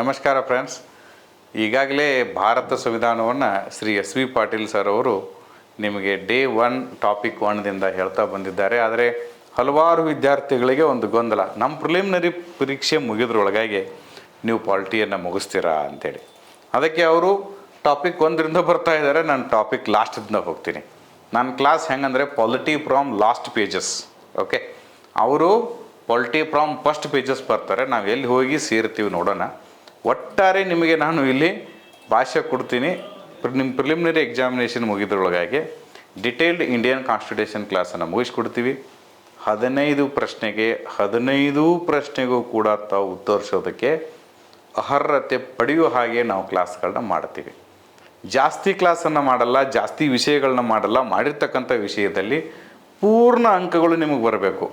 ನಮಸ್ಕಾರ ಫ್ರೆಂಡ್ಸ್. ಈಗಾಗಲೇ ಭಾರತ ಸಂವಿಧಾನವನ್ನು Shri S V Patil sir ಅವರು ನಿಮಗೆ ಡೇ ಒನ್ ಟಾಪಿಕ್ ಒನ್ದಿಂದ ಹೇಳ್ತಾ ಬಂದಿದ್ದಾರೆ. ಆದರೆ ಹಲವಾರು ವಿದ್ಯಾರ್ಥಿಗಳಿಗೆ ಒಂದು ಗೊಂದಲ. ನಮ್ಮ ಪ್ರಿಲಿಮಿನರಿ ಪರೀಕ್ಷೆ ಮುಗಿದ್ರೊಳಗಾಗಿ ನೀವು ಪಾಲ್ಟಿಯನ್ನು ಮುಗಿಸ್ತೀರಾ ಅಂತೇಳಿ. ಅದಕ್ಕೆ ಅವರು ಟಾಪಿಕ್ ಒಂದರಿಂದ ಬರ್ತಾ ಇದ್ದಾರೆ. ನಾನು ಟಾಪಿಕ್ ಲಾಸ್ಟಿಂದ ಹೋಗ್ತೀನಿ. ನನ್ನ class ಹೆಂಗಂದರೆ polity from last pages. Okay? ಅವರು ಪಾಲಿಟಿ ಫ್ರಾಮ್ ಫಸ್ಟ್ ಪೇಜಸ್ ಬರ್ತಾರೆ. ನಾವು ಎಲ್ಲಿ ಹೋಗಿ ಸೇರ್ತೀವಿ ನೋಡೋಣ. ಒಟ್ಟಾರೆ ನಿಮಗೆ ನಾನು ಇಲ್ಲಿ ಭಾಷೆ ಕೊಡ್ತೀನಿ. ನಿಮ್ಮ ಪ್ರಿಲಿಮಿನರಿ ಎಕ್ಸಾಮಿನೇಷನ್ ಮುಗಿದ್ರೊಳಗಾಗಿ ಡಿಟೇಲ್ಡ್ ಇಂಡಿಯನ್ ಕಾನ್ಸ್ಟಿಟ್ಯೂಷನ್ ಕ್ಲಾಸನ್ನು ಮುಗಿಸ್ಕೊಡ್ತೀವಿ. ಹದಿನೈದು ಪ್ರಶ್ನೆಗೆ, ಹದಿನೈದು ಪ್ರಶ್ನೆಗೂ ಕೂಡ ತಾವು ಉತ್ತರಿಸೋದಕ್ಕೆ ಅರ್ಹತೆ ಪಡೆಯುವ ಹಾಗೆ ನಾವು ಕ್ಲಾಸ್ಗಳನ್ನ ಮಾಡ್ತೀವಿ. ಜಾಸ್ತಿ ಕ್ಲಾಸನ್ನು ಮಾಡಲ್ಲ, ಜಾಸ್ತಿ ವಿಷಯಗಳನ್ನ ಮಾಡಲ್ಲ, ಮಾಡಿರ್ತಕ್ಕಂಥ ವಿಷಯದಲ್ಲಿ ಪೂರ್ಣ ಅಂಕಗಳು ನಿಮಗೆ ಬರಬೇಕು.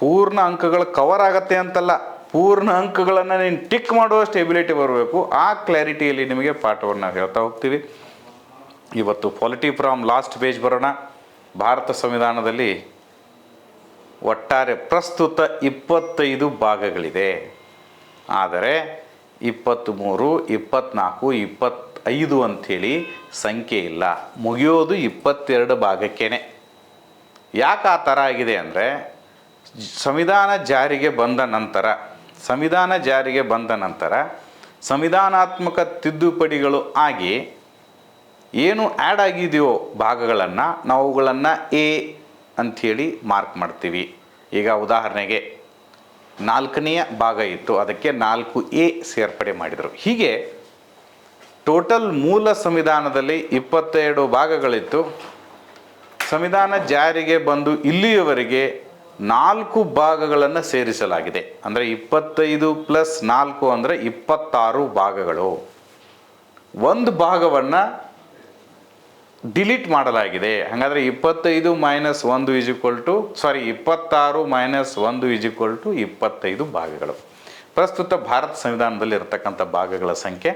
ಪೂರ್ಣ ಅಂಕಗಳು ಕವರ್ ಆಗತ್ತೆ ಅಂತಲ್ಲ. ಪೂರ್ಣ ಅಂಕಗಳನ್ನು ನೀನು ಟಿಕ್ ಮಾಡುವಷ್ಟು ಎಬಿಲಿಟಿ ಬರಬೇಕು. ಆ ಕ್ಲಾರಿಟಿಯಲ್ಲಿ ನಿಮಗೆ ಪಾಠವನ್ನು ಹೇಳ್ತಾ ಹೋಗ್ತೀವಿ. ಇವತ್ತು ಪಾಲಿಟಿ ಫ್ರಾಮ್ ಲಾಸ್ಟ್ ಪೇಜ್ ಬರೋಣ. ಭಾರತ ಸಂವಿಧಾನದಲ್ಲಿ ಒಟ್ಟಾರೆ ಪ್ರಸ್ತುತ ಇಪ್ಪತ್ತೈದು ಭಾಗಗಳಿದೆ. ಆದರೆ ಇಪ್ಪತ್ತ್ಮೂರು ಇಪ್ಪತ್ತ್ನಾಲ್ಕು ಇಪ್ಪತ್ತೈದು ಅಂಥೇಳಿ ಸಂಖ್ಯೆ ಇಲ್ಲ. ಮುಗಿಯೋದು ಇಪ್ಪತ್ತೆರಡು ಭಾಗಕ್ಕೇನೆ. ಯಾಕೆ ಆ ಥರ ಆಗಿದೆ ಅಂದರೆ ಸಂವಿಧಾನ ಜಾರಿಗೆ ಬಂದ ನಂತರ ಸಂವಿಧಾನ ಜಾರಿಗೆ ಬಂದ ನಂತರ ಸಂವಿಧಾನಾತ್ಮಕ ತಿದ್ದುಪಡಿಗಳು ಆಗಿ ಏನು ಆ್ಯಡ್ ಆಗಿದೆಯೋ ಭಾಗಗಳನ್ನು ನಾವು ಅವುಗಳನ್ನು ಎ ಅಂಥೇಳಿ ಮಾರ್ಕ್ ಮಾಡ್ತೀವಿ. ಈಗ ಉದಾಹರಣೆಗೆ ನಾಲ್ಕನೆಯ ಭಾಗ ಇತ್ತು, ಅದಕ್ಕೆ ನಾಲ್ಕು ಎ ಸೇರ್ಪಡೆ ಮಾಡಿದರು. ಹೀಗೆ ಟೋಟಲ್ ಮೂಲ ಸಂವಿಧಾನದಲ್ಲಿ ಇಪ್ಪತ್ತೆರಡು ಭಾಗಗಳಿತ್ತು. ಸಂವಿಧಾನ ಜಾರಿಗೆ ಬಂದು ಇಲ್ಲಿಯವರೆಗೆ ನಾಲ್ಕು ಭಾಗಗಳನ್ನು ಸೇರಿಸಲಾಗಿದೆ. ಅಂದರೆ ಇಪ್ಪತ್ತೈದು ಪ್ಲಸ್ ನಾಲ್ಕು ಅಂದರೆ ಇಪ್ಪತ್ತಾರು ಭಾಗಗಳು. ಒಂದು ಭಾಗವನ್ನು ಡಿಲೀಟ್ ಮಾಡಲಾಗಿದೆ. ಹಾಗಾದರೆ ಇಪ್ಪತ್ತೈದು ಮೈನಸ್ ಒಂದು ಇಸ್ ಈಕ್ವಲ್ ಟು ಸಾರಿ ಇಪ್ಪತ್ತಾರು ಮೈನಸ್ ಒಂದು ಇಸ್ ಈಕ್ವಲ್ ಟು ಇಪ್ಪತ್ತೈದು ಭಾಗಗಳು. ಪ್ರಸ್ತುತ ಭಾರತ ಸಂವಿಧಾನದಲ್ಲಿ ಇರತಕ್ಕಂಥ ಭಾಗಗಳ ಸಂಖ್ಯೆ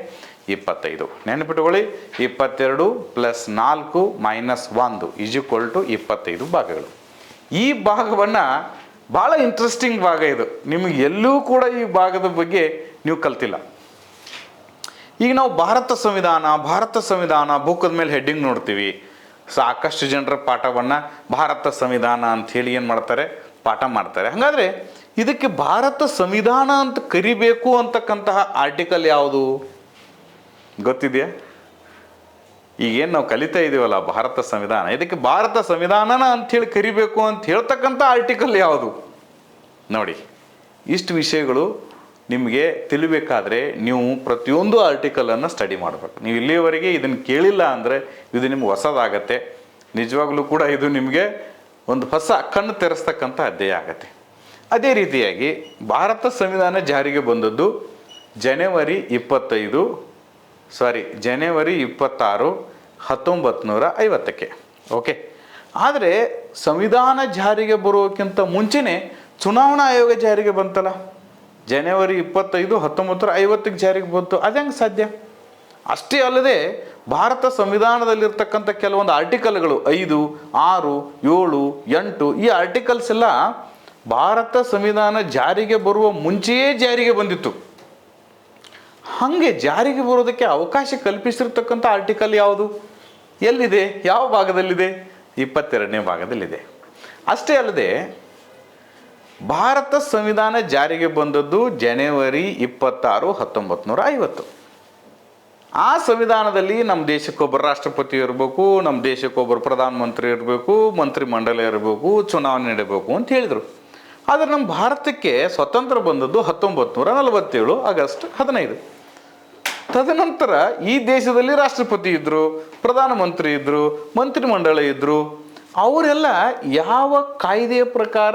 ಇಪ್ಪತ್ತೈದು. ನೆನಪಿಟ್ಟುಕೊಳ್ಳಿ ಇಪ್ಪತ್ತೆರಡು ಪ್ಲಸ್ ನಾಲ್ಕು ಮೈನಸ್ ಒಂದು ಇಸ್ ಈಕ್ವಲ್ ಟು ಇಪ್ಪತ್ತೈದು ಭಾಗಗಳು. ಈ ಭಾಗವನ್ನು ಭಾಳ ಇಂಟ್ರೆಸ್ಟಿಂಗ್ ಭಾಗ ಇದು. ನಿಮಗೆ ಎಲ್ಲೂ ಕೂಡ ಈ ಭಾಗದ ಬಗ್ಗೆ ನೀವು ಕಲ್ತಿಲ್ಲ. ಈಗ ನಾವು ಭಾರತ ಸಂವಿಧಾನ ಭಾರತ ಸಂವಿಧಾನ ಬುಕ್ಕದ ಮೇಲೆ ಹೆಡ್ಡಿಂಗ್ ನೋಡ್ತೀವಿ. ಸಾಕಷ್ಟು ಜನರ ಪಾಠವನ್ನು ಭಾರತ ಸಂವಿಧಾನ ಅಂತ ಹೇಳಿ ಏನು ಮಾಡ್ತಾರೆ? ಪಾಠ ಮಾಡ್ತಾರೆ. ಹಾಗಾದರೆ ಇದಕ್ಕೆ ಭಾರತ ಸಂವಿಧಾನ ಅಂತ ಕರಿಬೇಕು ಅಂತಕ್ಕಂತಹ ಆರ್ಟಿಕಲ್ ಯಾವುದು? ಗೊತ್ತಿದೆಯಾ? ಈಗೇನು ನಾವು ಕಲಿತಾ ಇದೀವಲ್ಲ ಭಾರತ ಸಂವಿಧಾನ? ಇದಕ್ಕೆ ಭಾರತ ಸಂವಿಧಾನನ ಅಂಥೇಳಿ ಕರಿಬೇಕು ಅಂತ ಹೇಳ್ತಕ್ಕಂಥ ಆರ್ಟಿಕಲ್ ಯಾವುದು? ನೋಡಿ, ಇಷ್ಟು ವಿಷಯಗಳು ನಿಮಗೆ ತಿಳಿಬೇಕಾದ್ರೆ ನೀವು ಪ್ರತಿಯೊಂದು ಆರ್ಟಿಕಲನ್ನು ಸ್ಟಡಿ ಮಾಡಬೇಕು. ನೀವು ಇಲ್ಲಿಯವರೆಗೆ ಇದನ್ನು ಕೇಳಿಲ್ಲ ಅಂದರೆ ಇದು ನಿಮ್ಗೆ ಹೊಸದಾಗತ್ತೆ. ನಿಜವಾಗ್ಲೂ ಕೂಡ ಇದು ನಿಮಗೆ ಒಂದು ಹೊಸ ಕಣ್ಣು ತೆರೆಸ್ತಕ್ಕಂಥ ಅಧ್ಯಯ ಆಗತ್ತೆ. ಅದೇ ರೀತಿಯಾಗಿ ಭಾರತ ಸಂವಿಧಾನ ಜಾರಿಗೆ ಬಂದದ್ದು ಜನವರಿ ಇಪ್ಪತ್ತೈದು ಸಾರಿ ಜನವರಿ ಇಪ್ಪತ್ತಾರು ಹತ್ತೊಂಬತ್ತು ನೂರ ಐವತ್ತಕ್ಕೆ ಓಕೆ ಆದರೆ ಸಂವಿಧಾನ ಜಾರಿಗೆ ಬರೋಕ್ಕಿಂತ ಮುಂಚೆನೇ ಚುನಾವಣಾ ಆಯೋಗ ಜಾರಿಗೆ ಬಂತಲ್ಲ? ಜನವರಿ ಇಪ್ಪತ್ತೈದು ಹತ್ತೊಂಬತ್ತು ನೂರ ಐವತ್ತಕ್ಕೆ ಜಾರಿಗೆ ಬಂತು. ಅದಂಗೆ ಸಾಧ್ಯ? ಅಷ್ಟೇ ಅಲ್ಲದೆ ಭಾರತ ಸಂವಿಧಾನದಲ್ಲಿರ್ತಕ್ಕಂಥ ಕೆಲವೊಂದು ಆರ್ಟಿಕಲ್ಗಳು ಐದು, ಆರು, ಏಳು, ಎಂಟು, ಈ ಆರ್ಟಿಕಲ್ಸ್ ಎಲ್ಲ ಭಾರತ ಸಂವಿಧಾನ ಜಾರಿಗೆ ಬರುವ ಮುಂಚೆಯೇ ಜಾರಿಗೆ ಬಂದಿತ್ತು. ಹಾಗೆ ಜಾರಿಗೆ ಬರೋದಕ್ಕೆ ಅವಕಾಶ ಕಲ್ಪಿಸಿರ್ತಕ್ಕಂಥ ಆರ್ಟಿಕಲ್ ಯಾವುದು? ಎಲ್ಲಿದೆ? ಯಾವ ಭಾಗದಲ್ಲಿದೆ? ಇಪ್ಪತ್ತೆರಡನೇ ಭಾಗದಲ್ಲಿದೆ. ಅಷ್ಟೇ ಅಲ್ಲದೆ, ಭಾರತ ಸಂವಿಧಾನ ಜಾರಿಗೆ ಬಂದದ್ದು ಜನವರಿ ಇಪ್ಪತ್ತಾರು ಹತ್ತೊಂಬತ್ತು ನೂರ ಐವತ್ತು. ಆ ಸಂವಿಧಾನದಲ್ಲಿ ನಮ್ಮ ದೇಶಕ್ಕೊಬ್ಬರು ರಾಷ್ಟ್ರಪತಿ ಇರಬೇಕು, ನಮ್ಮ ದೇಶಕ್ಕೊಬ್ಬರು ಪ್ರಧಾನಮಂತ್ರಿ ಇರಬೇಕು, ಮಂತ್ರಿಮಂಡಲ ಇರಬೇಕು, ಚುನಾವಣೆ ನಡೀಬೇಕು ಅಂತ ಹೇಳಿದರು. ಆದರೆ ನಮ್ಮ ಭಾರತಕ್ಕೆ ಸ್ವತಂತ್ರ ಬಂದದ್ದು ಹತ್ತೊಂಬತ್ತು ನೂರ ನಲವತ್ತೇಳು ಆಗಸ್ಟ್ ಹದಿನೈದು. ತದನಂತರ ಈ ದೇಶದಲ್ಲಿ ರಾಷ್ಟ್ರಪತಿ ಇದ್ದರು ಪ್ರಧಾನಮಂತ್ರಿ ಇದ್ದರು ಮಂತ್ರಿಮಂಡಲ ಇದ್ದರು ಅವರೆಲ್ಲ ಯಾವ ಕಾಯ್ದೆಯ ಪ್ರಕಾರ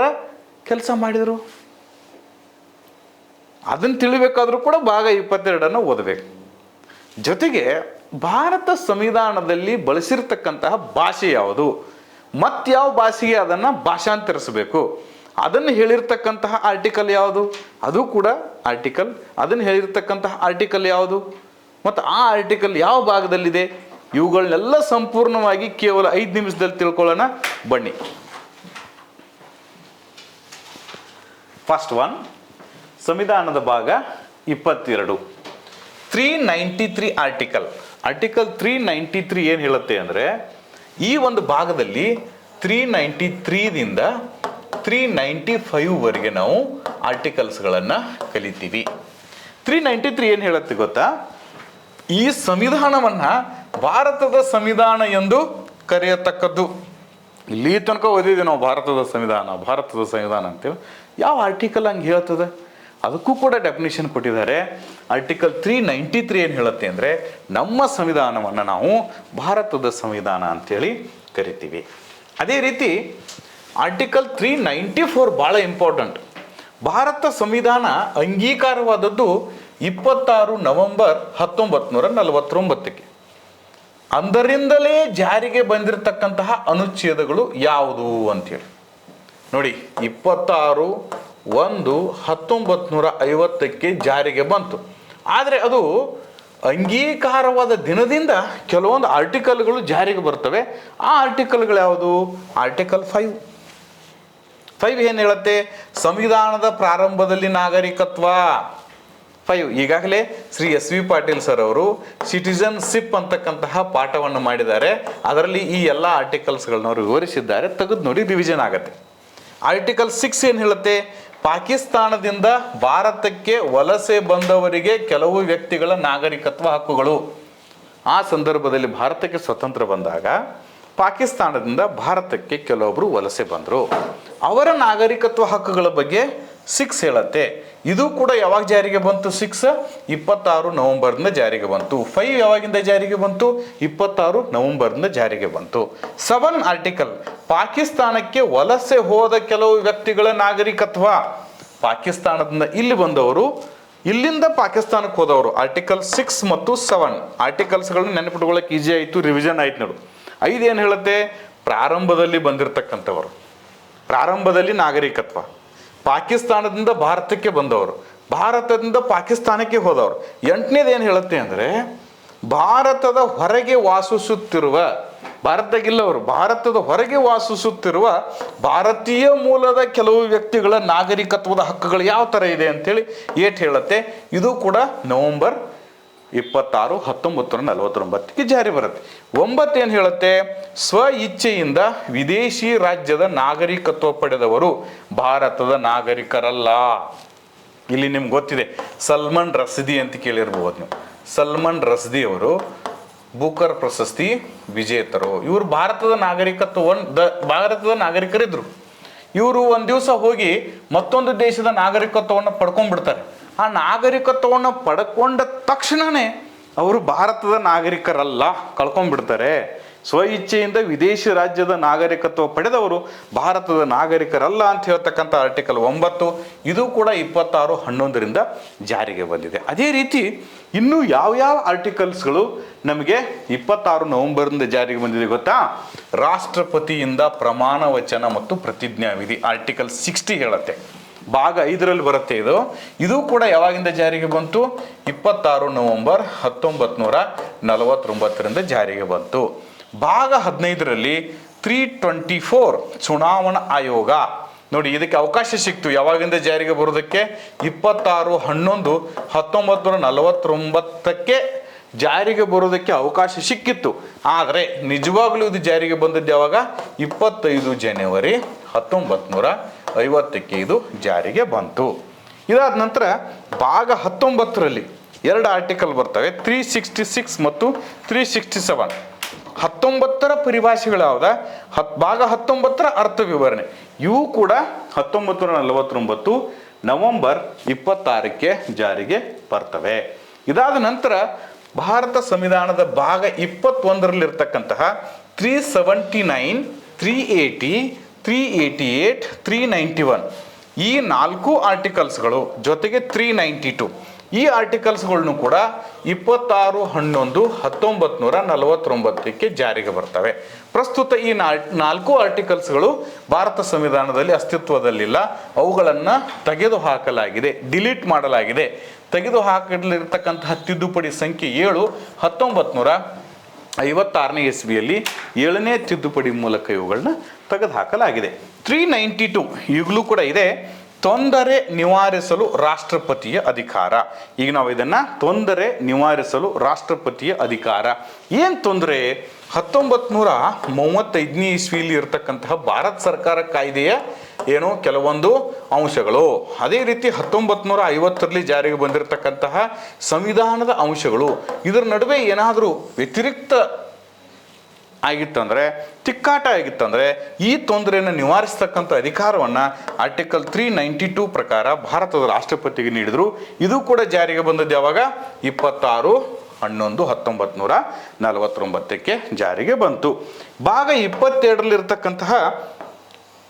ಕೆಲಸ ಮಾಡಿದರು? ಅದನ್ನು ತಿಳಿಬೇಕಾದ್ರೂ ಕೂಡ ಭಾಗ ಇಪ್ಪತ್ತೆರಡನ್ನು ಓದಬೇಕು. ಜೊತೆಗೆ ಭಾರತ ಸಂವಿಧಾನದಲ್ಲಿ ಬಳಸಿರ್ತಕ್ಕಂತಹ ಭಾಷೆ ಯಾವುದು? ಮತ್ಯಾವ ಭಾಷೆಗೆ ಅದನ್ನು ಭಾಷಾಂತರಿಸಬೇಕು? ಅದನ್ನು ಹೇಳಿರ್ತಕ್ಕಂತಹ ಆರ್ಟಿಕಲ್ ಯಾವುದು? ಅದು ಕೂಡ ಆರ್ಟಿಕಲ್ ಅದನ್ನು ಹೇಳಿರ್ತಕ್ಕಂತಹ ಆರ್ಟಿಕಲ್ ಯಾವುದು? ಮತ್ತು ಆ ಆರ್ಟಿಕಲ್ ಯಾವ ಭಾಗದಲ್ಲಿದೆ? ಇವುಗಳನ್ನೆಲ್ಲ ಸಂಪೂರ್ಣವಾಗಿ ಕೇವಲ ಐದು ನಿಮಿಷದಲ್ಲಿ ತಿಳ್ಕೊಳ್ಳೋಣ. ಬನ್ನಿ. ಫಸ್ಟ್ ಒನ್ ಸಂವಿಧಾನದ ಭಾಗ ಇಪ್ಪತ್ತೆರಡು. Three ninety three article article three ninety three ಏನು ಹೇಳುತ್ತೆ ಅಂದರೆ, ಈ ಒಂದು ಭಾಗದಲ್ಲಿ ತ್ರೀ ನೈಂಟಿ ತ್ರೀದಿಂದ ತ್ರೀ ನೈಂಟಿ ಫೈವ್ವರೆಗೆ ನಾವು ಆರ್ಟಿಕಲ್ಸ್ಗಳನ್ನು ಕಲಿತೀವಿ. ತ್ರೀ ನೈಂಟಿ ತ್ರೀ ಏನು ಹೇಳುತ್ತೆ ಗೊತ್ತಾ? ಈ ಸಂವಿಧಾನವನ್ನು ಭಾರತದ ಸಂವಿಧಾನ ಎಂದು ಕರೆಯತಕ್ಕದ್ದು. ಇಲ್ಲಿ ತನಕ ಓದಿದ್ದೀವಿ ನಾವು ಭಾರತದ ಸಂವಿಧಾನ ಭಾರತದ ಸಂವಿಧಾನ ಅಂತೇಳಿ ಯಾವ ಆರ್ಟಿಕಲ್ ಹಂಗೆ ಹೇಳ್ತದೆ? ಅದಕ್ಕೂ ಕೂಡ ಡೆಫಿನೇಷನ್ ಕೊಟ್ಟಿದ್ದಾರೆ. ಆರ್ಟಿಕಲ್ ತ್ರೀ ನೈಂಟಿ ತ್ರೀ ಏನು ಹೇಳುತ್ತೆ ಅಂದರೆ, ನಮ್ಮ ಸಂವಿಧಾನವನ್ನು ನಾವು ಭಾರತದ ಸಂವಿಧಾನ ಅಂಥೇಳಿ ಕರಿತೀವಿ. ಅದೇ ರೀತಿ ಆರ್ಟಿಕಲ್ ತ್ರೀ ನೈಂಟಿ ಫೋರ್ ಭಾಳ ಇಂಪಾರ್ಟೆಂಟ್ ಭಾರತ ಸಂವಿಧಾನ ಅಂಗೀಕಾರವಾದದ್ದು ಇಪ್ಪತ್ತಾರು ನವೆಂಬರ್ ಹತ್ತೊಂಬತ್ತು ನೂರ ನಲವತ್ತೊಂಬತ್ತಕ್ಕೆ. ಅಂದರಿಂದಲೇ ಜಾರಿಗೆ ಬಂದಿರತಕ್ಕಂತಹ ಅನುಚ್ಛೇದಗಳು ಯಾವುದು ಅಂತೇಳಿ ನೋಡಿ, ಇಪ್ಪತ್ತಾರು ಒಂದು ಹತ್ತೊಂಬತ್ತು ನೂರ ಐವತ್ತಕ್ಕೆ ಜಾರಿಗೆ ಬಂತು. ಆದರೆ ಅದು ಅಂಗೀಕಾರವಾದ ದಿನದಿಂದ ಕೆಲವೊಂದು ಆರ್ಟಿಕಲ್ಗಳು ಜಾರಿಗೆ ಬರ್ತವೆ. ಆ ಆರ್ಟಿಕಲ್ಗಳು ಯಾವುದು? Article five. ಫೈವ್ ಏನು ಹೇಳುತ್ತೆ? ಸಂವಿಧಾನದ ಪ್ರಾರಂಭದಲ್ಲಿ ನಾಗರಿಕತ್ವ. ಫೈವ್ ಈಗಾಗಲೇ Shri S V Patil sir ಅವರು ಸಿಟಿಜನ್ಶಿಪ್ ಅಂತಕ್ಕಂತಹ ಪಾಠವನ್ನು ಮಾಡಿದ್ದಾರೆ. ಅದರಲ್ಲಿ ಈ ಎಲ್ಲ ಆರ್ಟಿಕಲ್ಸ್ಗಳನ್ನ ಅವರು ವಿವರಿಸಿದ್ದಾರೆ. ತೆಗೆದು ನೋಡಿ ರಿವಿಷನ್ ಆಗುತ್ತೆ. ಆರ್ಟಿಕಲ್ ಸಿಕ್ಸ್ ಏನು ಹೇಳುತ್ತೆ? ಪಾಕಿಸ್ತಾನದಿಂದ ಭಾರತಕ್ಕೆ ವಲಸೆ ಬಂದವರಿಗೆ ಕೆಲವು ವ್ಯಕ್ತಿಗಳ ನಾಗರಿಕತ್ವ ಹಕ್ಕುಗಳು. ಆ ಸಂದರ್ಭದಲ್ಲಿ ಭಾರತಕ್ಕೆ ಸ್ವತಂತ್ರ ಬಂದಾಗ ಪಾಕಿಸ್ತಾನದಿಂದ ಭಾರತಕ್ಕೆ ಕೆಲವೊಬ್ಬರು ವಲಸೆ ಬಂದರು. ಅವರ ನಾಗರಿಕತ್ವ ಹಕ್ಕುಗಳ ಬಗ್ಗೆ ಸಿಕ್ಸ್ ಹೇಳತ್ತೆ. ಇದು ಕೂಡ ಯಾವಾಗ ಜಾರಿಗೆ ಬಂತು ಸಿಕ್ಸ್? ಇಪ್ಪತ್ತಾರು ನವಂಬರ್ನಿಂದ ಜಾರಿಗೆ ಬಂತು. ಫೈವ್ ಯಾವಾಗಿಂದ ಜಾರಿಗೆ ಬಂತು? ಇಪ್ಪತ್ತಾರು ನವಂಬರ್ನಿಂದ ಜಾರಿಗೆ ಬಂತು. ಸೆವೆನ್ ಆರ್ಟಿಕಲ್, ಪಾಕಿಸ್ತಾನಕ್ಕೆ ವಲಸೆ ಹೋದ ಕೆಲವು ವ್ಯಕ್ತಿಗಳ ನಾಗರಿಕತ್ವ. ಪಾಕಿಸ್ತಾನದಿಂದ ಇಲ್ಲಿ ಬಂದವರು, ಇಲ್ಲಿಂದ ಪಾಕಿಸ್ತಾನಕ್ಕೆ ಹೋದವರು, ಆರ್ಟಿಕಲ್ ಸಿಕ್ಸ್ ಮತ್ತು ಸೆವೆನ್. ಆರ್ಟಿಕಲ್ಸ್ಗಳನ್ನ ನೆನಪಿಟ್ಕೊಳ್ಳೋಕೆ ಈಜಿ ಆಯಿತು, ರಿವಿಷನ್ ಆಯ್ತು ನೋಡು. ಐದು ಏನು ಹೇಳುತ್ತೆ? ಪ್ರಾರಂಭದಲ್ಲಿ ಬಂದಿರತಕ್ಕಂಥವರು. ಪ್ರಾರಂಭದಲ್ಲಿ ನಾಗರಿಕತ್ವ. ಪಾಕಿಸ್ತಾನದಿಂದ ಭಾರತಕ್ಕೆ ಬಂದವರು, ಭಾರತದಿಂದ ಪಾಕಿಸ್ತಾನಕ್ಕೆ ಹೋದವರು. ಎಂಟನೇದು ಏನು ಹೇಳುತ್ತೆ ಅಂದರೆ, ಭಾರತದ ಹೊರಗೆ ವಾಸಿಸುತ್ತಿರುವ, ಭಾರತದಾಗಿಲ್ಲವರು, ಭಾರತದ ಹೊರಗೆ ವಾಸಿಸುತ್ತಿರುವ ಭಾರತೀಯ ಮೂಲದ ಕೆಲವು ವ್ಯಕ್ತಿಗಳ ನಾಗರಿಕತ್ವದ ಹಕ್ಕುಗಳು ಯಾವ ಥರ ಇದೆ ಅಂತೇಳಿ ಏಟ್ ಹೇಳುತ್ತೆ. ಇದು ಕೂಡ ನವೆಂಬರ್ ಇಪ್ಪತ್ತಾರು ಹತ್ತೊಂಬತ್ತು ನಲವತ್ತೊಂಬತ್ತಕ್ಕೆ ಜಾರಿ ಬರುತ್ತೆ. ಒಂಬತ್ತು ಏನು ಹೇಳುತ್ತೆ? ಸ್ವ ಇಚ್ಛೆಯಿಂದ ವಿದೇಶಿ ರಾಜ್ಯದ ನಾಗರಿಕತ್ವ ಪಡೆದವರು ಭಾರತದ ನಾಗರಿಕರಲ್ಲ. ಇಲ್ಲಿ ನಿಮ್ಗೆ ಗೊತ್ತಿದೆ, ಸಲ್ಮಾನ್ ರಸ್ದಿ ಅಂತ ಕೇಳಿರ್ಬೋದು ನೀವು. ಸಲ್ಮಾನ್ ರಸ್ದಿ ಅವರು ಬುಕರ್ ಪ್ರಶಸ್ತಿ ವಿಜೇತರು. ಇವರು ಭಾರತದ ನಾಗರಿಕತ್ವ ದ, ಭಾರತದ ನಾಗರಿಕರಿದ್ದರು ಇವರು ಒಂದು ದಿವಸ ಹೋಗಿ ಮತ್ತೊಂದು ದೇಶದ ನಾಗರಿಕತ್ವವನ್ನು ಪಡ್ಕೊಂಡ್ಬಿಡ್ತಾರೆ. ಆ ನಾಗರಿಕತ್ವವನ್ನು ಪಡ್ಕೊಂಡ ತಕ್ಷಣವೇ ಅವರು ಭಾರತದ ನಾಗರಿಕರಲ್ಲ, ಕಳ್ಕೊಂಡ್ಬಿಡ್ತಾರೆ. ಸ್ವ ಇಚ್ಛೆಯಿಂದ ವಿದೇಶಿ ರಾಜ್ಯದ ನಾಗರಿಕತ್ವ ಪಡೆದವರು ಭಾರತದ ನಾಗರಿಕರಲ್ಲ ಅಂತ ಹೇಳ್ತಕ್ಕಂಥ ಆರ್ಟಿಕಲ್ ಒಂಬತ್ತು, ಇದು ಕೂಡ ಇಪ್ಪತ್ತಾರು, ಹನ್ನೊಂದರಿಂದ ಜಾರಿಗೆ ಬಂದಿದೆ. ಅದೇ ರೀತಿ ಇನ್ನೂ ಯಾವ್ಯಾವ ಆರ್ಟಿಕಲ್ಸ್ಗಳು ನಮಗೆ ಇಪ್ಪತ್ತಾರು ನವೆಂಬರ್ನಿಂದ ಜಾರಿಗೆ ಬಂದಿದೆ ಗೊತ್ತಾ? ರಾಷ್ಟ್ರಪತಿಯಿಂದ ಪ್ರಮಾಣ ವಚನ ಮತ್ತು ಪ್ರತಿಜ್ಞಾ ವಿಧಿ ಆರ್ಟಿಕಲ್ ಸಿಕ್ಸ್ಟಿ ಹೇಳುತ್ತೆ. ಭಾಗ ಐದರಲ್ಲಿ ಬರುತ್ತೆ ಇದು. ಇದು ಕೂಡ ಯಾವಾಗಿಂದ ಜಾರಿಗೆ ಬಂತು? ಇಪ್ಪತ್ತಾರು ನವೆಂಬರ್ ಹತ್ತೊಂಬತ್ತು ನೂರ ನಲವತ್ತೊಂಬತ್ತರಿಂದ ಜಾರಿಗೆ ಬಂತು. ಭಾಗ ಹದಿನೈದರಲ್ಲಿ ತ್ರೀ ಟ್ವೆಂಟಿ ಫೋರ್ ಚುನಾವಣಾ ಆಯೋಗ. ನೋಡಿ, ಇದಕ್ಕೆ ಅವಕಾಶ ಸಿಕ್ತು. ಯಾವಾಗಿಂದ ಜಾರಿಗೆ ಬರೋದಕ್ಕೆ ಇಪ್ಪತ್ತಾರು ಹನ್ನೊಂದು ಹತ್ತೊಂಬತ್ತು ನೂರ ನಲವತ್ತೊಂಬತ್ತಕ್ಕೆ ಜಾರಿಗೆ ಬರೋದಕ್ಕೆ ಅವಕಾಶ ಸಿಕ್ಕಿತ್ತು. ಆದರೆ, ನಿಜವಾಗ್ಲೂ ಇದು ಜಾರಿಗೆ ಬಂದದ್ದು ಯಾವಾಗ? ಇಪ್ಪತ್ತೈದು ಜನವರಿ ಹತ್ತೊಂಬತ್ತು ನೂರ ಐವತ್ತಕ್ಕೆ ಇದು ಜಾರಿಗೆ ಬಂತು. ಇದಾದ ನಂತರ ಭಾಗ ಹತ್ತೊಂಬತ್ತರಲ್ಲಿ ಎರಡು ಆರ್ಟಿಕಲ್ ಬರ್ತವೆ ತ್ರೀ ಸಿಕ್ಸ್ಟಿ ಸಿಕ್ಸ್ ಮತ್ತು ತ್ರೀ ಸಿಕ್ಸ್ಟಿ ಸೆವೆನ್ ಹತ್ತೊಂಬತ್ತರ ಪರಿಭಾಷೆಗಳು ಯಾವ್ದ ಹತ್, ಭಾಗ ಹತ್ತೊಂಬತ್ತರ ಅರ್ಥ ವಿವರಣೆ. ಇವು ಕೂಡ ಹತ್ತೊಂಬತ್ತು ನಲವತ್ತೊಂಬತ್ತು ನವೆಂಬರ್ ಇಪ್ಪತ್ತಾರಕ್ಕೆ ಜಾರಿಗೆ ಬರ್ತವೆ. ಇದಾದ ನಂತರ ಭಾರತ ಸಂವಿಧಾನದ ಭಾಗ ಇಪ್ಪತ್ತೊಂದರಲ್ಲಿರ್ತಕ್ಕಂತಹ three seventy nine three eighty three eighty eight three ninety one ಈ ನಾಲ್ಕು ಆರ್ಟಿಕಲ್ಸ್ಗಳು ಜೊತೆಗೆ ತ್ರೀ ನೈಂಟಿ ಟು ಈ ಆರ್ಟಿಕಲ್ಸ್ಗಳನ್ನು ಕೂಡ ಇಪ್ಪತ್ತಾರು ಹನ್ನೊಂದು ಹತ್ತೊಂಬತ್ತು ನೂರ ನಲವತ್ತೊಂಬತ್ತಕ್ಕೆ ಜಾರಿಗೆ ಬರ್ತವೆ. ಪ್ರಸ್ತುತ ಈ ನಾಲ್- ನಾಲ್ಕು ಆರ್ಟಿಕಲ್ಸ್ಗಳು ಭಾರತ ಸಂವಿಧಾನದಲ್ಲಿ ಅಸ್ತಿತ್ವದಲ್ಲಿಲ್ಲ. ಅವುಗಳನ್ನು ತೆಗೆದು ಹಾಕಲಾಗಿದೆ ಡಿಲೀಟ್ ಮಾಡಲಾಗಿದೆ. ತೆಗೆದು ಹಾಕಲಿರ್ತಕ್ಕಂತಹ ತಿದ್ದುಪಡಿ ಸಂಖ್ಯೆ ಏಳು ಹತ್ತೊಂಬತ್ತು ನೂರ ಐವತ್ತಾರನೇ ಇಸ್ವಿಯಲ್ಲಿ ಏಳನೇ ತಿದ್ದುಪಡಿ ಮೂಲಕ ಇವುಗಳನ್ನ ತೆಗೆದುಹಾಕಲಾಗಿದೆ. ತ್ರೀ ನೈಂಟಿ ಟು ಈಗಲೂ ಕೂಡ ಇದೆ. ತೊಂದರೆ ನಿವಾರಿಸಲು ರಾಷ್ಟ್ರಪತಿಯ ಅಧಿಕಾರ. ಈಗ ನಾವು ಇದನ್ನ ತೊಂದರೆ ನಿವಾರಿಸಲು ರಾಷ್ಟ್ರಪತಿಯ ಅಧಿಕಾರ. ಏನು ತೊಂದರೆ? ಹತ್ತೊಂಬತ್ ನೂರ ಮೂವತ್ತೈದನೇ ಇಸ್ವಿಯಲ್ಲಿ ಇರತಕ್ಕಂತಹ ಭಾರತ ಸರ್ಕಾರ ಕಾಯ್ದೆಯ ಏನೋ ಕೆಲವೊಂದು ಅಂಶಗಳು. ಅದೇ ರೀತಿ ಹತ್ತೊಂಬತ್ ನೂರ ಐವತ್ತರಲ್ಲಿ ಜಾರಿಗೆ ಬಂದಿರತಕ್ಕಂತಹ ಸಂವಿಧಾನದ ಅಂಶಗಳು. ಇದರ ನಡುವೆ ಏನಾದರೂ ವ್ಯತಿರಿಕ್ತ ಆಗಿತ್ತಂದ್ರೆ, ತಿಕ್ಕಾಟ ಆಗಿತ್ತಂದರೆ, ಈ ತೊಂದರೆಯನ್ನು ನಿವಾರಿಸ್ತಕ್ಕಂಥ ಅಧಿಕಾರವನ್ನು ಆರ್ಟಿಕಲ್ ತ್ರೀ ನೈಂಟಿ ಟೂ ಪ್ರಕಾರ ಭಾರತದ ರಾಷ್ಟ್ರಪತಿಗೆ ನೀಡಿದರು. ಇದು ಕೂಡ ಜಾರಿಗೆ ಬಂದದ್ದು ಯಾವಾಗ? ಇಪ್ಪತ್ತಾರು ಹನ್ನೊಂದು ಹತ್ತೊಂಬತ್ತು ನೂರ ನಲವತ್ತೊಂಬತ್ತಕ್ಕೆ ಜಾರಿಗೆ ಬಂತು. ಭಾಗ ಇಪ್ಪತ್ತೆರಡರಲ್ಲಿರ್ತಕ್ಕಂತಹ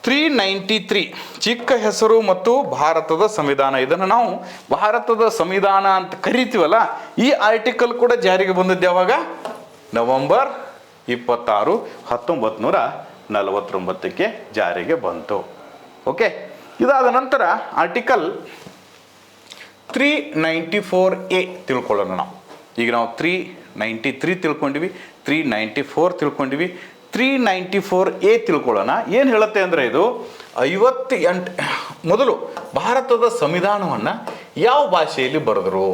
ತ್ರೀ ನೈಂಟಿ ತ್ರೀ ಚಿಕ್ಕ ಹೆಸರು ಮತ್ತು ಭಾರತದ ಸಂವಿಧಾನ. ಇದನ್ನು ನಾವು ಭಾರತದ ಸಂವಿಧಾನ ಅಂತ ಕರಿತೀವಲ್ಲ, ಈ ಆರ್ಟಿಕಲ್ ಕೂಡ ಜಾರಿಗೆ ಬಂದದ್ದು ಯಾವಾಗ? ನವೆಂಬರ್ ಇಪ್ಪತ್ತಾರು ಹತ್ತೊಂಬತ್ತು ನೂರ ನಲವತ್ತೊಂಬತ್ತಕ್ಕೆ ಜಾರಿಗೆ ಬಂತು. ಓಕೆ ಇದಾದ ನಂತರ article three ninety four A ತಿಳ್ಕೊಳ್ಳೋಣ ನಾವು. ಈಗ ನಾವು ತ್ರೀ ನೈಂಟಿ ತ್ರೀ ತಿಳ್ಕೊಂಡಿವಿ ತ್ರೀ ನೈಂಟಿ ಫೋರ್ ತಿಳ್ಕೊಂಡಿವಿ ತ್ರೀ ನೈಂಟಿ ಫೋರ್ ಎ ತಿಳ್ಕೊಳ್ಳೋಣ. ಏನು ಹೇಳುತ್ತೆ ಅಂದರೆ ಇದು ಐವತ್ತು ಎಂಟು ಮೊದಲು ಭಾರತದ ಸಂವಿಧಾನವನ್ನು ಯಾವ ಭಾಷೆಯಲ್ಲಿ ಬರೆದರು?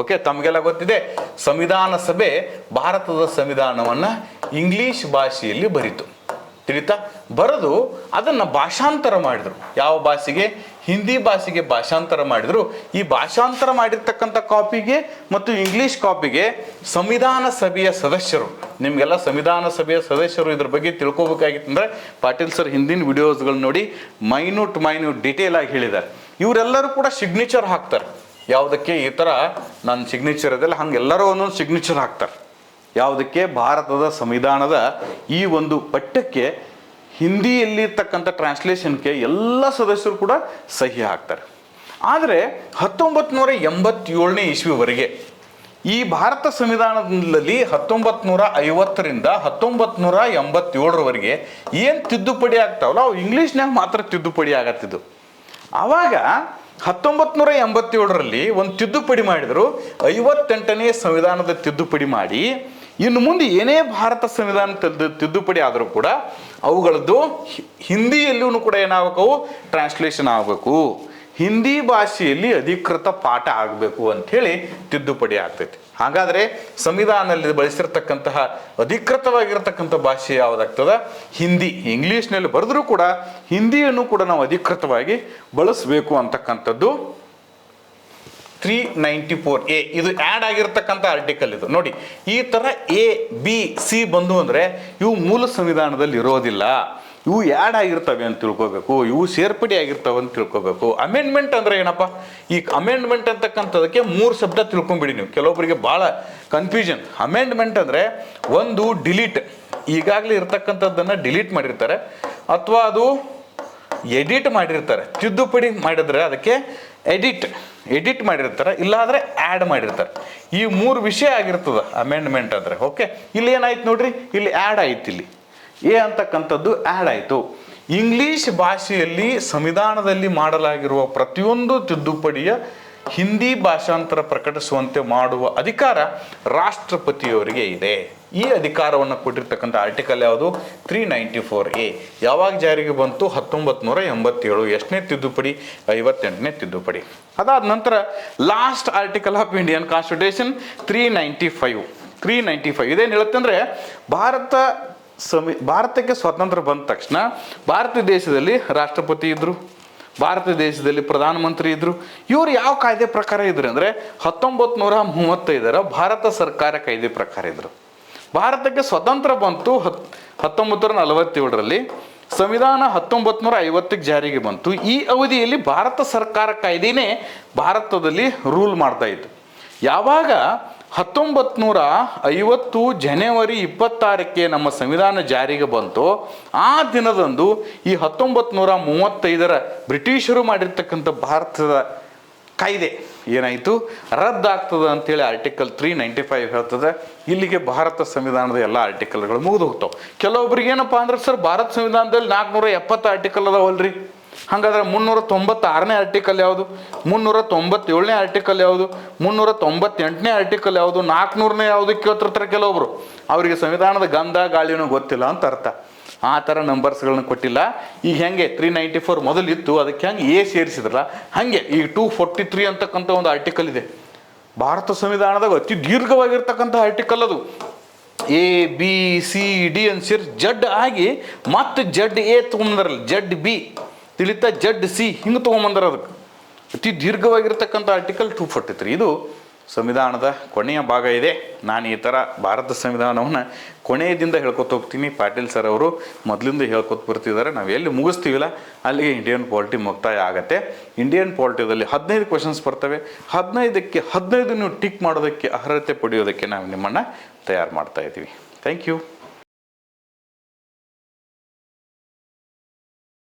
ಓಕೆ ತಮಗೆಲ್ಲ ಗೊತ್ತಿದೆ. ಸಂವಿಧಾನ ಸಭೆ ಭಾರತದ ಸಂವಿಧಾನವನ್ನು ಇಂಗ್ಲಿಷ್ ಭಾಷೆಯಲ್ಲಿ ಬರೀತು. ತಿಳಿತಾ? ಬರೆದು ಅದನ್ನು ಭಾಷಾಂತರ ಮಾಡಿದರು. ಯಾವ ಭಾಷೆಗೆ? ಹಿಂದಿ ಭಾಷೆಗೆ ಭಾಷಾಂತರ ಮಾಡಿದರು. ಈ ಭಾಷಾಂತರ ಮಾಡಿರ್ತಕ್ಕಂಥ ಕಾಪಿಗೆ ಮತ್ತು ಇಂಗ್ಲಿಷ್ ಕಾಪಿಗೆ ಸಂವಿಧಾನ ಸಭೆಯ ಸದಸ್ಯರು. ನಿಮಗೆಲ್ಲ ಸಂವಿಧಾನ ಸಭೆಯ ಸದಸ್ಯರು ಇದ್ರ ಬಗ್ಗೆ ತಿಳ್ಕೊಬೇಕಾಗಿತ್ತಂದ್ರೆ ಪಾಟೀಲ್ ಸರ್ ಹಿಂದಿನ ವಿಡಿಯೋಸ್ಗಳು ನೋಡಿ ಮೈನ್ಯೂಟ್ ಮೈನ್ಯೂಟ್ ಡಿಟೇಲ್ ಆಗಿ ಹೇಳಿದ್ದಾರೆ. ಇವರೆಲ್ಲರೂ ಕೂಡ ಸಿಗ್ನೇಚರ್ ಹಾಕ್ತಾರೆ. ಯಾವುದಕ್ಕೆ ಈ ಥರ ನನ್ನ ಸಿಗ್ನೇಚರ್ ಇದೆಲ್ಲ ಹಂಗೆ ಎಲ್ಲರೂ ಒಂದೊಂದು ಸಿಗ್ನೇಚರ್ ಹಾಕ್ತಾರೆ. ಯಾವುದಕ್ಕೆ ಭಾರತದ ಸಂವಿಧಾನದ ಈ ಒಂದು ಪಠ್ಯಕ್ಕೆ ಹಿಂದಿಯಲ್ಲಿರ್ತಕ್ಕಂಥ ಟ್ರಾನ್ಸ್ಲೇಷನ್ಗೆ ಎಲ್ಲ ಸದಸ್ಯರು ಕೂಡ ಸಹಿ ಹಾಕ್ತಾರೆ. ಆದರೆ ಹತ್ತೊಂಬತ್ತು ನೂರ ಎಂಬತ್ತೇಳನೇ ಇಸ್ವಿವರೆಗೆ ಈ ಭಾರತ ಸಂವಿಧಾನದಲ್ಲಿ ಹತ್ತೊಂಬತ್ತು ನೂರ ಐವತ್ತರಿಂದ ಹತ್ತೊಂಬತ್ತು ನೂರ ಎಂಬತ್ತೇಳರವರೆಗೆ ಏನು ತಿದ್ದುಪಡಿ ಆಗ್ತಾವಲ್ಲ, ಅವು ಇಂಗ್ಲೀಷ್ನಾಗ ಮಾತ್ರ ತಿದ್ದುಪಡಿ ಆಗತ್ತಿದ್ದು ಆವಾಗ ಹತ್ತೊಂಬತ್ತು ನೂರ ಎಂಬತ್ತೇಳರಲ್ಲಿ ಒಂದು ತಿದ್ದುಪಡಿ ಮಾಡಿದರು. ಐವತ್ತೆಂಟನೇ ಸಂವಿಧಾನದ ತಿದ್ದುಪಡಿ ಮಾಡಿ. ಇನ್ನು ಮುಂದೆ ಏನೇ ಭಾರತ ಸಂವಿಧಾನ ತಿದ್ದು, ತಿದ್ದುಪಡಿ ಆದರೂ ಕೂಡ ಅವುಗಳದ್ದು ಹಿಂದಿಯಲ್ಲೂ ಕೂಡ ಏನಾಗಬೇಕು? ಟ್ರಾನ್ಸ್ಲೇಷನ್ ಆಗಬೇಕು. ಹಿಂದಿ ಭಾಷೆಯಲ್ಲಿ ಅಧಿಕೃತ ಪಾಠ ಆಗಬೇಕು ಅಂಥೇಳಿ ತಿದ್ದುಪಡಿ ಆಗ್ತೈತಿ. ಹಾಗಾದರೆ ಸಂವಿಧಾನದಲ್ಲಿ ಬಳಸಿರ್ತಕ್ಕಂತಹ ಅಧಿಕೃತವಾಗಿರತಕ್ಕಂಥ ಭಾಷೆ ಯಾವುದಾಗ್ತದ? ಹಿಂದಿ. ಇಂಗ್ಲೀಷ್ನಲ್ಲಿ ಬರೆದ್ರೂ ಕೂಡ ಹಿಂದಿಯನ್ನು ಕೂಡ ನಾವು ಅಧಿಕೃತವಾಗಿ ಬಳಸಬೇಕು ಅಂತಕ್ಕಂಥದ್ದು ತ್ರೀ ನೈಂಟಿ ಫೋರ್ ಎ ಇದು ಆ್ಯಡ್ ಆಗಿರತಕ್ಕಂಥ ಆರ್ಟಿಕಲ್ ಇದು. ನೋಡಿ, ಈ ಥರ ಎ ಬಿ ಸಿ ಬಂದು ಅಂದರೆ ಇವು ಮೂಲ ಸಂವಿಧಾನದಲ್ಲಿ ಇರೋದಿಲ್ಲ. ಇವು ಯಾಡ್ ಆಗಿರ್ತವೆ ಅಂತ ತಿಳ್ಕೊಬೇಕು, ಇವು ಸೇರ್ಪಡೆ ಆಗಿರ್ತವೆ ಅಂತ ತಿಳ್ಕೊಬೇಕು. ಅಮೆಂಡ್ಮೆಂಟ್ ಅಂದ್ರೆ ಏನಪ್ಪ? ಈ ಅಮೆಂಡ್ಮೆಂಟ್ ಅಂತಕ್ಕಂಥದಕ್ಕೆ ಮೂರು ಶಬ್ದ ತಿಳ್ಕೊಂಬಿಡಿ ನೀವು. ಕೆಲವೊಬ್ಬರಿಗೆ ಭಾಳ ಕನ್ಫ್ಯೂಷನ್ ಅಮೆಂಡ್ಮೆಂಟ್ ಅಂದರೆ ಒಂದು ಡಿಲೀಟ್ ಈಗಾಗಲೇ ಇರ್ತಕ್ಕಂಥದ್ದನ್ನು ಡಿಲೀಟ್ ಮಾಡಿರ್ತಾರೆ. ಅಥವಾ ಅದು ಎಡಿಟ್ ಮಾಡಿರ್ತಾರೆ. ತಿದ್ದುಪಡಿ ಮಾಡಿದ್ರೆ ಅದಕ್ಕೆ ಎಡಿಟ್ ಎಡಿಟ್ ಮಾಡಿರ್ತಾರೆ. ಇಲ್ಲಾಂದ್ರೆ ಆ್ಯಡ್ ಮಾಡಿರ್ತಾರೆ. ಈ ಮೂರು ವಿಷಯ ಆಗಿರ್ತದೆ ಅಮೆಂಡ್ಮೆಂಟ್ ಅಂದರೆ. ಓಕೆ ಇಲ್ಲಿ ಏನಾಯ್ತು ನೋಡ್ರಿ? ಇಲ್ಲಿ ಆ್ಯಡ್ ಆಯ್ತು ಇಲ್ಲಿ. ಎ ಅಂತಕ್ಕಂಥದ್ದು ಆ್ಯಡ್ ಆಯಿತು. ಇಂಗ್ಲಿಷ್ ಭಾಷೆಯಲ್ಲಿ ಸಂವಿಧಾನದಲ್ಲಿ ಮಾಡಲಾಗಿರುವ ಪ್ರತಿಯೊಂದು ತಿದ್ದುಪಡಿಯ ಹಿಂದಿ ಭಾಷಾಂತರ ಪ್ರಕಟಿಸುವಂತೆ ಮಾಡುವ ಅಧಿಕಾರ ರಾಷ್ಟ್ರಪತಿಯವರಿಗೆ ಇದೆ. ಈ ಅಧಿಕಾರವನ್ನು ಕೊಟ್ಟಿರ್ತಕ್ಕಂಥ ಆರ್ಟಿಕಲ್ ಯಾವುದು? ತ್ರೀ ನೈಂಟಿ ಫೋರ್ ಎ ಯಾವಾಗ ಜಾರಿಗೆ ಬಂತು? ಹತ್ತೊಂಬತ್ತು ನೂರ ಎಂಬತ್ತೇಳು. ಎಷ್ಟನೇ ತಿದ್ದುಪಡಿ? ಐವತ್ತೆಂಟನೇ ತಿದ್ದುಪಡಿ. ಅದಾದ ನಂತರ last article of Indian constitution three ninety five three ninety five ಇದೇನು ಹೇಳುತ್ತೆ ಅಂದರೆ, ಭಾರತ ಸಂವಿ ಭಾರತಕ್ಕೆ ಸ್ವಾತಂತ್ರ್ಯ ಬಂದ ತಕ್ಷಣ ಭಾರತ ದೇಶದಲ್ಲಿ ರಾಷ್ಟ್ರಪತಿ ಇದ್ದರು ಭಾರತ ದೇಶದಲ್ಲಿ ಪ್ರಧಾನಮಂತ್ರಿ ಇದ್ದರು ಇವರು ಯಾವ ಕಾಯ್ದೆ ಪ್ರಕಾರ ಇದ್ರು ಅಂದರೆ ಹತ್ತೊಂಬತ್ತು ನೂರ ಮೂವತ್ತೈದರ ಭಾರತ ಸರ್ಕಾರ ಕಾಯ್ದೆ ಪ್ರಕಾರ ಇದ್ದರು ಭಾರತಕ್ಕೆ ಸ್ವತಂತ್ರ ಬಂತು ಹತ್ ಹತ್ತೊಂಬತ್ತು ನಲವತ್ತೇಳರಲ್ಲಿ, ಸಂವಿಧಾನ ಹತ್ತೊಂಬತ್ತು ನೂರ ಐವತ್ತಕ್ಕೆ ಜಾರಿಗೆ ಬಂತು. ಈ ಅವಧಿಯಲ್ಲಿ ಭಾರತ ಸರ್ಕಾರ ಕಾಯ್ದೆನೇ ಭಾರತದಲ್ಲಿ ರೂಲ್ ಮಾಡ್ತಾ ಇತ್ತು. ಯಾವಾಗ ಹತ್ತೊಂಬತ್ತು ನೂರ ಐವತ್ತು ಜನವರಿ ಇಪ್ಪತ್ತಾರಕ್ಕೆ ನಮ್ಮ ಸಂವಿಧಾನ ಜಾರಿಗೆ ಬಂತು. ಆ ದಿನದಂದು ಈ ಹತ್ತೊಂಬತ್ತು ನೂರ ಮೂವತ್ತೈದರ ಬ್ರಿಟಿಷರು ಮಾಡಿರ್ತಕ್ಕಂಥ ಭಾರತದ ಕಾಯ್ದೆ ಏನಾಯಿತು? ರದ್ದಾಗ್ತದೆ ಅಂತೇಳಿ ಆರ್ಟಿಕಲ್ ತ್ರೀ ನೈಂಟಿ ಫೈವ್ ಹೇಳ್ತದೆ. ಇಲ್ಲಿಗೆ ಭಾರತ ಸಂವಿಧಾನದ ಎಲ್ಲ ಆರ್ಟಿಕಲ್ಗಳು ಮುಗಿದು ಹೋಗ್ತಾವೆ. ಕೆಲವೊಬ್ರಿಗೆ ಏನಪ್ಪ ಅಂದ್ರೆ, ಸರ್, ಭಾರತ ಸಂವಿಧಾನದಲ್ಲಿ ನಾಲ್ಕುನೂರ ಎಪ್ಪತ್ತು ಆರ್ಟಿಕಲ್ ಅದಾವಲ್ರಿ? ಹಾಗಾದ್ರೆ ಮುನ್ನೂರ ತೊಂಬತ್ತಾರನೇ ಆರ್ಟಿಕಲ್ ಯಾವುದು? ಮುನ್ನೂರ ತೊಂಬತ್ತೇಳನೇ ಆರ್ಟಿಕಲ್ ಯಾವುದು? ಮುನ್ನೂರ ತೊಂಬತ್ತೆಂಟನೇ ಆರ್ಟಿಕಲ್ ಯಾವುದು? ನಾಲ್ಕುನೂರನೇ ಯಾವುದು ಕೇಳ್ತಿರ್ತಾರೆ ಕೆಲವೊಬ್ರು. ಅವರಿಗೆ ಸಂವಿಧಾನದ ಗಂಧ, ಗಾಳಿನೂ ಗೊತ್ತಿಲ್ಲ ಅಂತ ಅರ್ಥ. ಆ ಥರ ನಂಬರ್ಸ್ಗಳನ್ನ ಕೊಟ್ಟಿಲ್ಲ. ಈಗ ಹೆಂಗೆ? ತ್ರೀ ನೈಂಟಿ ಫೋರ್ ಮೊದಲಿತ್ತು ಅದಕ್ಕೆ ಹೆಂಗೆ ಎ ಸೇರಿಸಿದ್ರಲ್ಲ? ಹಾಗೆ. ಈಗ ಟೂ ಫೋರ್ಟಿ ತ್ರೀ ಅಂತಕ್ಕಂಥ ಒಂದು ಆರ್ಟಿಕಲ್ ಇದೆ. ಭಾರತ ಸಂವಿಧಾನದಾಗ ಅತಿ ದೀರ್ಘವಾಗಿರ್ತಕ್ಕಂಥ ಆರ್ಟಿಕಲ್ ಅದು. ಎ ಬಿ ಸಿ ಡಿ ಅನ್ಸಿರ್ ಸೇರಿ ಜಡ್ ಆಗಿ ಮತ್ತೆ ಜಡ್ ಎ ತೊಗೊಂಬಂದಾರಲ್ಲ. ಜಡ್ ಬಿ ತಿಳಿತಾ ಜಡ್ ಸಿ ಹಿಂಗೆ ತೊಗೊಂಬಂದ್ರೆ ಅದಕ್ಕೆ ಅತಿ ದೀರ್ಘವಾಗಿರ್ತಕ್ಕಂಥ ಆರ್ಟಿಕಲ್ ಟೂ ಫೋರ್ಟಿ ತ್ರೀ ಇದು ಸಂವಿಧಾನದ ಕೊನೆಯ ಭಾಗ ಇದೆ. ನಾನು ಈ ಥರ ಭಾರತ ಸಂವಿಧಾನವನ್ನು ಕೊನೆಯದಿಂದ ಹೇಳ್ಕೊತ ಹೋಗ್ತೀನಿ. ಪಾಟೀಲ್ ಸರ್ ಅವರು ಮೊದಲಿಂದ ಹೇಳ್ಕೊತ ಬರ್ತಿದ್ದಾರೆ. ನಾವು ಎಲ್ಲಿ ಮುಗಿಸ್ತೀವಿಲ್ಲ, ಅಲ್ಲಿಗೆ ಇಂಡಿಯನ್ ಪಾಲಿಟಿ ಮುಕ್ತಾಯ ಆಗುತ್ತೆ. ಇಂಡಿಯನ್ ಪಾಲಿಟಿದಲ್ಲಿ ಹದಿನೈದು ಕ್ವಶನ್ಸ್ ಬರ್ತವೆ. ಹದಿನೈದಕ್ಕೆ ಹದಿನೈದು ನೀವು ಟಿಕ್ ಮಾಡೋದಕ್ಕೆ ಅರ್ಹತೆ ಪಡೆಯೋದಕ್ಕೆ ನಾವು ನಿಮ್ಮನ್ನು ತಯಾರು ಮಾಡ್ತಾ ಇದ್ದೀವಿ. Thank you